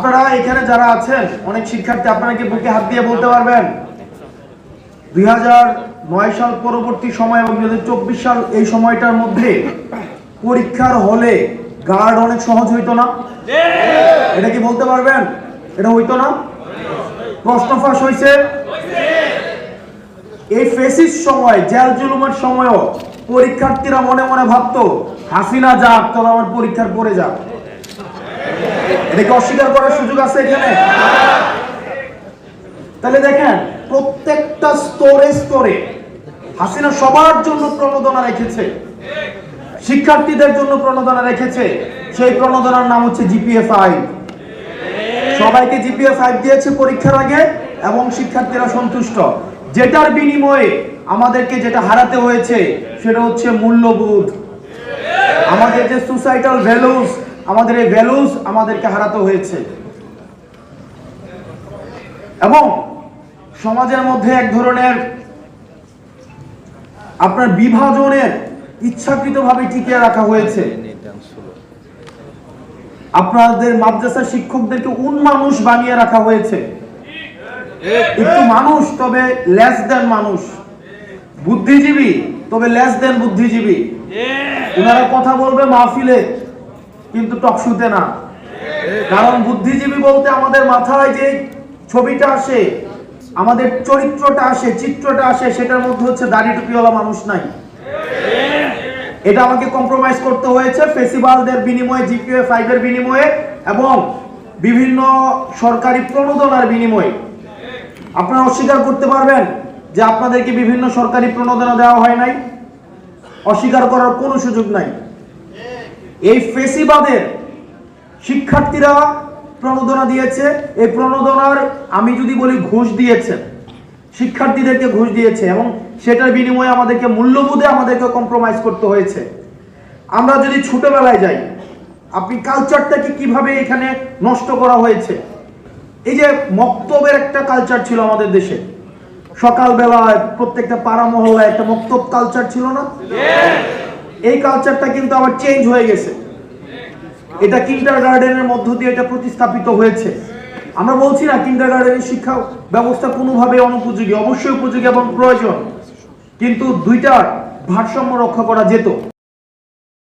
আপনারা এখানে যারা আছেন, অনেক শিক্ষার্থী আপনারা কি বুকে হাত দিয়ে বলতে পারবেন? দুই নয় সাল পরবর্তী সময় এবং দুই সাল এই সময়টার মধ্যে পরীক্ষার হলে গার্ড অনেক সহজ হইতো না? এটা কি বলতে পারবেন? এটা হইতো না? প্রশ্ন ফাঁস হয়েছে এই ফেসিস সময়, জেল জুলুমের সময়ও পরীক্ষার্থীরা মনে মনে ভাবতো, হাসিনা যাক তবে আমার পরীক্ষার পরে যাক। এটাকে অস্বীকার করার সুযোগ আছে এখানে? তাহলে দেখেন, প্রত্যেকটা স্তরে স্তরে হাসিনা সবার জন্য প্রণোদনা রেখেছে। শিক্ষার্থীদের জন্য প্রণোদনা রেখেছে। সেই প্রণোদনার নাম হচ্ছে জিপিএ ফাইভ। সবাইকে জিপিএ ফাইভ দিয়েছে পরীক্ষার আগে এবং শিক্ষার্থীরা সন্তুষ্ট। যেটার বিনিময়ে আমাদেরকে যেটা হারাতে হয়েছে, সেটা হচ্ছে মূল্যবোধ। আমাদের যে সোসাইটাল ভ্যালুস আমাদের এই ভ্যালুস আমাদেরকে হারাতে হয়েছে। এবং সমাজের মধ্যে এক ধরনের আপনার বিভাজনের ইচ্ছাকৃতভাবে টিকিয়ে রাখা হয়েছে। আপনাদের মাদ্রাসা শিক্ষকদেরকে উন্মানুষ বানিয়ে রাখা হয়েছে। একটু মানুষ তবে লেস দেন মানুষ। বুদ্ধিজীবী তবে লেস দেন বুদ্ধিজীবী। ওনারা কথা বলবে মাহফিলে। কিন্তু টক টকশুতে না। কারণ বুদ্ধিজীবী বলতে আমাদের মাথায় যে ছবিটা আসে, আমাদের চরিত্রটা আসে, চিত্রটা আসে, সেটার মধ্যে হচ্ছে দাড়ি টুপিওয়ালা মানুষ নাই। এটা আমাকে কম্প্রোমাইজ করতে হয়েছে ফেসিভালদের বিনিময়ে জিপিএ ফাইভের বিনিময়ে এবং বিভিন্ন সরকারি প্রণোদনার বিনিময়ে। আপনারা অস্বীকার করতে পারবেন যে আপনাদেরকে বিভিন্ন সরকারি প্রণোদনা দেওয়া হয় নাই। অস্বীকার করার কোনো সুযোগ নাই। এই ফেসিবাদের শিক্ষার্থীরা প্রণোদনা দিয়েছে। এই প্রণোদনার, আমি যদি বলি, ঘুষ দিয়েছে। শিক্ষার্থীদেরকে ঘুষ দিয়েছে এবং সেটার বিনিময়ে আমাদেরকে মূল্যবোধে আমাদেরকে কম্প্রোমাইজ করতে হয়েছে। আমরা যদি ছোটবেলায় যাই, আপনি কালচারটাকে কীভাবে এখানে নষ্ট করা হয়েছে? এই যে মক্তবের একটা কালচার ছিল আমাদের দেশে। সকালবেলায় প্রত্যেকটা পাড়া মহল্লায় একটা মক্তব কালচার ছিল না? এই কালচারটা কিন্তু আবার চেঞ্জ হয়ে গেছে। এটা কিন্ডার গার্ডেনের মধ্য দিয়ে এটা প্রতিস্থাপিত হয়েছে। আমরা বলছি না কিন্ডার গার্ডেনের শিক্ষা ব্যবস্থা কোনোভাবে অনুপযোগী, অবশ্যই উপযোগী এবং প্রয়োজন। কিন্তু দুইটার ভারসাম্য রক্ষা করা যেত।